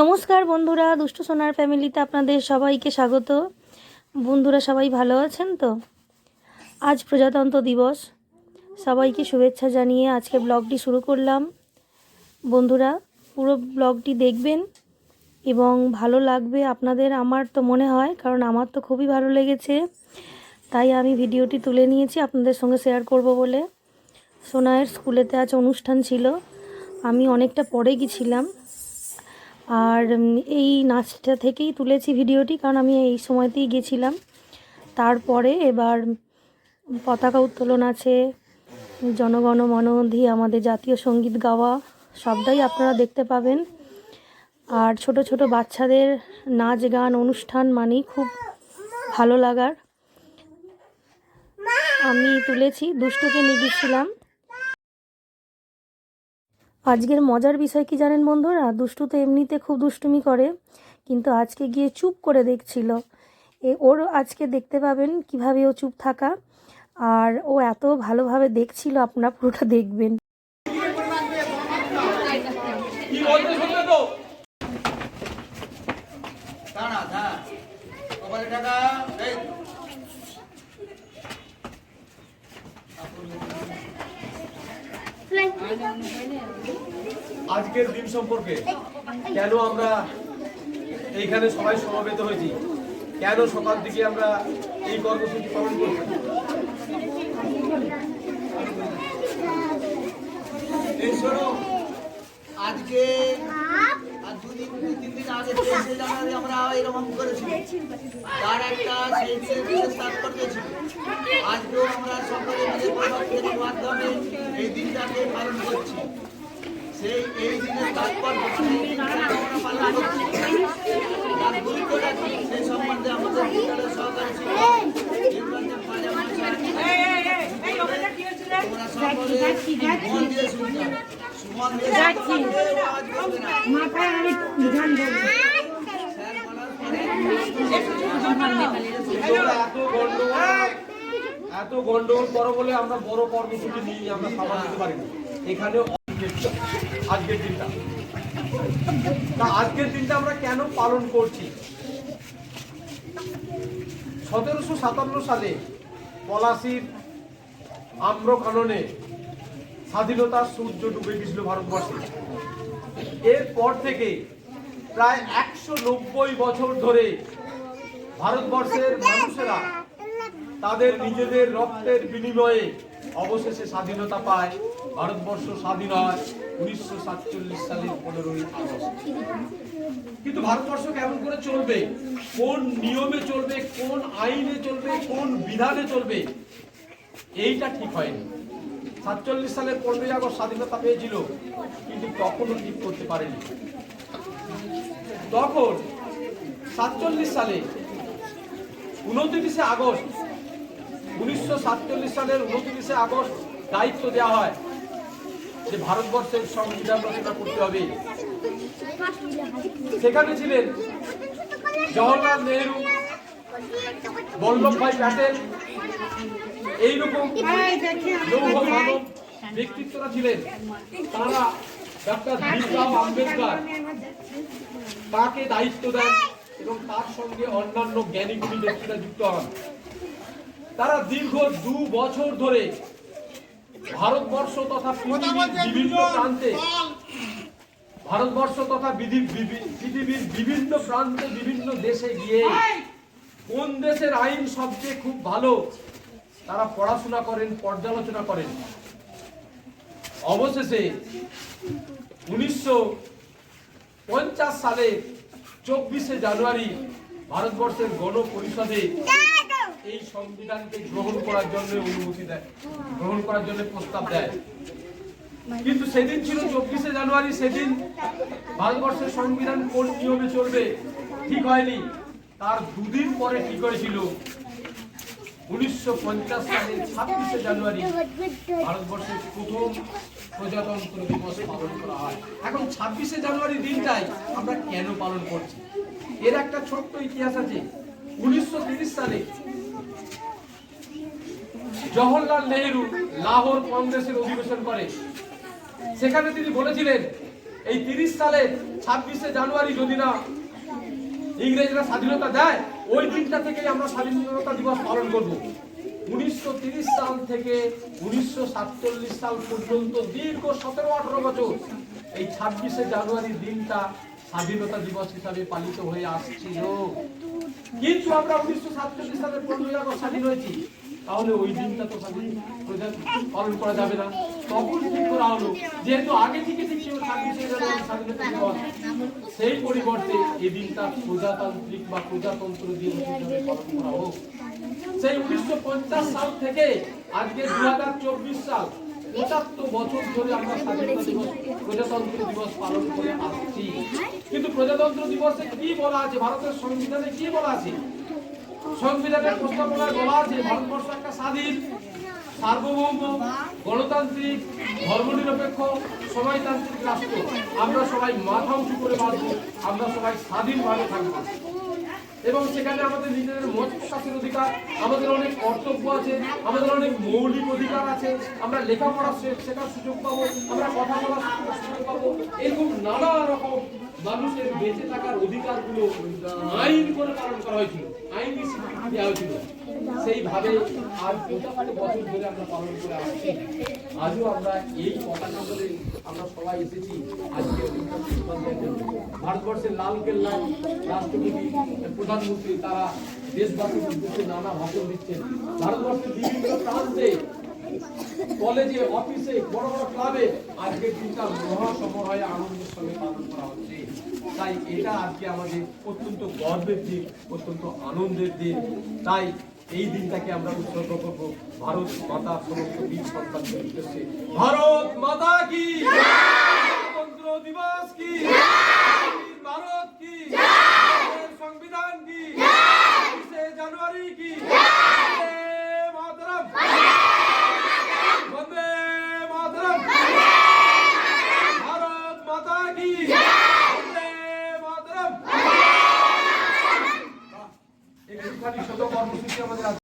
নমস্কার বন্ধুরা, দুষ্টু সোনার ফ্যামিলিতে আপনাদের সবাইকে স্বাগত। বন্ধুরা, সবাই ভালো আছেন তো? আজ প্রজাতন্ত্র দিবস। সবাইকে শুভেচ্ছা জানিয়ে আজকে ব্লগটি শুরু করলাম। বন্ধুরা, পুরো ব্লগটি দেখবেন এবং ভালো লাগবে আপনাদের, আমার তো মনে হয়, কারণ আমার তো খুবই ভালো লেগেছে। তাই আমি ভিডিওটি তুলে নিয়েছি আপনাদের সঙ্গে শেয়ার করব বলে। সোনায়ের স্কুলেতে আজ অনুষ্ঠান ছিল। আমি অনেকটা পরে গেছিলাম। আর এই নাচটা থেকেই তুলেছি ভিডিওটি, কারণ আমি এই সময়তেই গেছিলাম। তারপরে এবার পতাকা উত্তোলন আছে, জনগণ মনধি আমাদের জাতীয় সংগীত গাওয়া, সবটাই আপনারা দেখতে পাবেন। আর ছোট ছোট বাচ্চাদের নাচ, গান, অনুষ্ঠান মানেই খুব ভালো লাগার। আমি তুলেছি, দুষ্টুকে নিয়ে গেছিলাম। আজকের মজার বিষয় কি জানেন বন্ধুরা? দুষ্টু তো এমনিতে খুব দুষ্টুমি করে, কিন্তু আজকে গিয়ে চুপ করে দেখছিল। এ, ওর আজকে দেখতে পাবেন কীভাবে ও চুপ থাকা, আর ও এত ভালোভাবে দেখছিল, আপনারা পুরোটা দেখবেন। টাকা আজকের দিন সম্পর্কে কেন আমরা এইখানে সবাই সমবেত হয়েছি? কেন সকাল দিকে আমরা এই কর্মসূচি পালন করছি? আজকে জানুয়ারি আমরা এরকম করেছি তার একটা সেই বিশেষ তাৎপর্য ছিল আজকেও আমরা সকলে এই দিনটাকে পালন করছি সেই এই দিনের তাৎপর্য মানে আমাদের বিদ্যালয়ের সহকারী শিক্ষক সকলে মন না মাথায় আমি তোমরা এত গন্ডগোল করো বলে আমরা বড় কর্মসূচি নিয়ে আমরা সামাল দিতে পারি না। এখানে আজকের দিনটা। তা আজকের দিনটা আমরা কেন পালন করছি? সতেরোশো সাতান্ন সালে পলাশির আম্রকাননে স্বাধীনতার সূর্য ডুবে গেছিল ভারতবর্ষে। এরপর থেকে প্রায় একশো নব্বই বছর ধরে ভারতবর্ষের মানুষেরা তাদের নিজেদের রক্তের বিনিময়ে অবশেষে স্বাধীনতা পায়। ভারতবর্ষ স্বাধীন হয় উনিশশো সাতচল্লিশ সালের পনেরোই আগস্ট। কিন্তু ভারতবর্ষ কেমন করে চলবে? কোন নিয়মে চলবে? কোন আইনে চলবে? কোন বিধানে চলবে? এইটা ঠিক হয়নি। সাতচল্লিশ সালের পনেরোই আগস্ট স্বাধীনতা পেয়েছিল, কিন্তু তখনও ঠিক করতে পারেনি। তখন সাতচল্লিশ সালে উনত্রিশে আগস্ট, উনিশশো সাতচল্লিশ সালের উনত্রিশে আগস্ট দায়িত্ব দেওয়া হয় যে ভারতবর্ষের সংবিধান রচনা করতে হবে। সেখানে ছিলেন জওহরলাল নেহরু বল্লভভাই প্যাটেল এইরকম লৌহ মানব ব্যক্তিত্বরা ছিলেন। তারা ডক্টর ভীমরাও আম্বেদকর তাকে দায়িত্ব দেন এবং তার সঙ্গে অন্যান্য জ্ঞানীগুলি ব্যক্তিরা যুক্ত হন। তারা দীর্ঘ দু বছর ধরে ভারতবর্ষ তথা বিভিন্ন প্রান্তে ভারতবর্ষ তথা পৃথিবীর বিভিন্ন প্রান্তে বিভিন্ন দেশে গিয়ে কোন দেশের আইন সবচেয়ে খুব ভালো? তারা পড়াশোনা করেন, পর্যালোচনা করেন। অবশেষে উনিশশো পঞ্চাশ সালে চব্বিশে জানুয়ারি ভারতবর্ষের গণ পরিষদে এই সংবিধানকে গ্রহণ করার জন্য অনুমতি দেয়, গ্রহণ করার জন্য প্রস্তাব দেয়। কিন্তু সেদিন ছিল চব্বিশে জানুয়ারি, সেদিন ভারতবর্ষের সংবিধান কোন নিয়মে চলবে, ঠিক হয়নি। তার দুদিন পরে ঠিক হয়েছিল উনিশশো পঞ্চাশ সালের ছাব্বিশে জানুয়ারি ভারতবর্ষের প্রথম প্রজাতন্ত্র দিবস পালন করা হয়। এখন ছাব্বিশে জানুয়ারি দিনটাই আমরা কেন পালন করছি? এর একটা ছোট্ট ইতিহাস আছে। উনিশশো সালে জওহরলাল নেহেরু লাহোর কংগ্রেসের অধিবেশন করে। সেখানে তিনি বলেছিলেন, এই তিরিশ সালে ছাব্বিশে জানুয়ারি যদি না ইংরেজরা স্বাধীনতা দেয়, ওই দিনটা থেকে আমরা স্বাধীনতা দিবস পালন করব। উনিশশো সাল থেকে উনিশশো সাল পর্যন্ত দীর্ঘ সতেরো আঠারো বছর এই ছাব্বিশে জানুয়ারি দিনটা স্বাধীনতা দিবস হিসাবে পালিত হয়ে আসছিল। কিন্তু আমরা উনিশশো সাতচল্লিশ সালে পনেরোই আগস্ট স্বাধীন হয়েছি। তাহলে ওই দিনটা তো পালন করা যাবে না। তখন ঠিক করা হলো, যেহেতু আগে থেকে সেই পরিবর্তে এই দিনটা প্রজাতান্ত্রিক বা প্রজাতন্ত্র দিন হিসেবে পালন করা হোক। সেই উনিশশো পঞ্চাশ সাল থেকে আজকে দু হাজার চব্বিশ সাল পঁচাত্তর বছর ধরে আমরা স্বাধীনতা দিবস, প্রজাতন্ত্র দিবস পালন করে আসছি। কিন্তু প্রজাতন্ত্র দিবসে কি বলা আছে? ভারতের সংবিধানে কি বলা আছে? সংবিধানের প্রস্তাবনায় বলা আছে ভারতবর্ষ একটা স্বাধীন, সার্বভৌম, গণতান্ত্রিক, ধর্মনিরপেক্ষ, সমাজতান্ত্রিক রাষ্ট্র। আমরা সবাই মাথা উঁচু করে বাঁচবো, আমরা সবাই স্বাধীনভাবে থাকব। এবং সেখানে আমাদের নিজেদের মত প্রকাশের অধিকার, আমাদের অনেক কর্তব্য আছে, আমাদের অনেক মৌলিক অধিকার আছে, আমরা লেখাপড়া শেখার সুযোগ পাবো, আমরা কথা বলার সুযোগ পাবো। এরকম নানা রকম মানুষের বেঁচে থাকার অধিকারগুলো আইন করে পালন করা হয়েছিল। আইনি স্বীকৃতি দেওয়া হয়েছিল সেইভাবে আজ পঁচাশি বছর ধরে আমরা পালন করে আসছি। আজও আমরা এই পতাকা বলে আমরা সবাই এসেছি। আজকে। ভারতবর্ষের লাল কেল্লায় রাষ্ট্রপতি, প্রধানমন্ত্রী, তারা দেশবাসীর উদ্দেশ্যে নানা ভাষণ দিচ্ছেন। ভারতবর্ষের বিভিন্ন প্রান্তে কলেজে অফিসে বড় বড় ক্লাবে আজকের দিনটা মহাসমারোহে আনন্দের সঙ্গে পালন করা হচ্ছে। তাই এটা আজকে আমাদের অত্যন্ত গর্বের দিন অত্যন্ত আনন্দের দিন। তাই এই দিনটাকে আমরা উৎসর্গ করব ভারত মাতা সমস্ত বীর সন্তানদের উদ্দেশ্যে। ভারত মাতা কি? গণতন্ত্র দিবস কি? あ。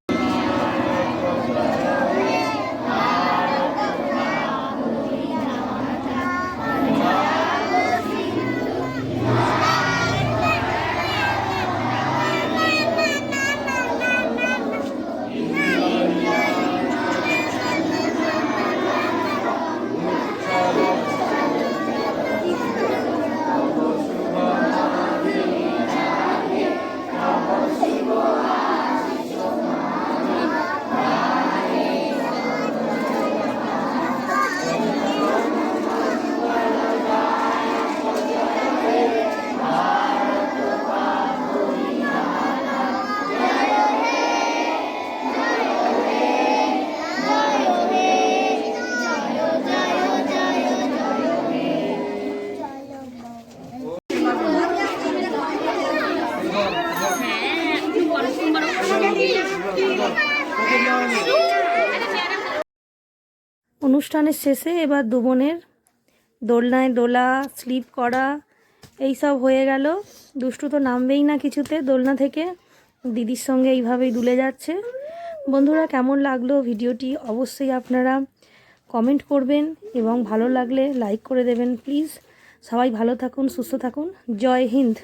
অনুষ্ঠানের শেষে এবার দু বোনের দোলনায় দোলা, স্লিপ করা, এই সব হয়ে গেল। দুষ্টু তো নামবেই না কিছুতে। দোলনা থেকে দিদির সঙ্গে এইভাবেই দুলে যাচ্ছে। বন্ধুরা, কেমন লাগল ভিডিওটি? অবশ্যই আপনারা কমেন্ট করবেন এবং ভালো লাগলে লাইক করে দেবেন, প্লিজ। সবাই ভালো থাকুন, সুস্থ থাকুন। জয় হিন্দ।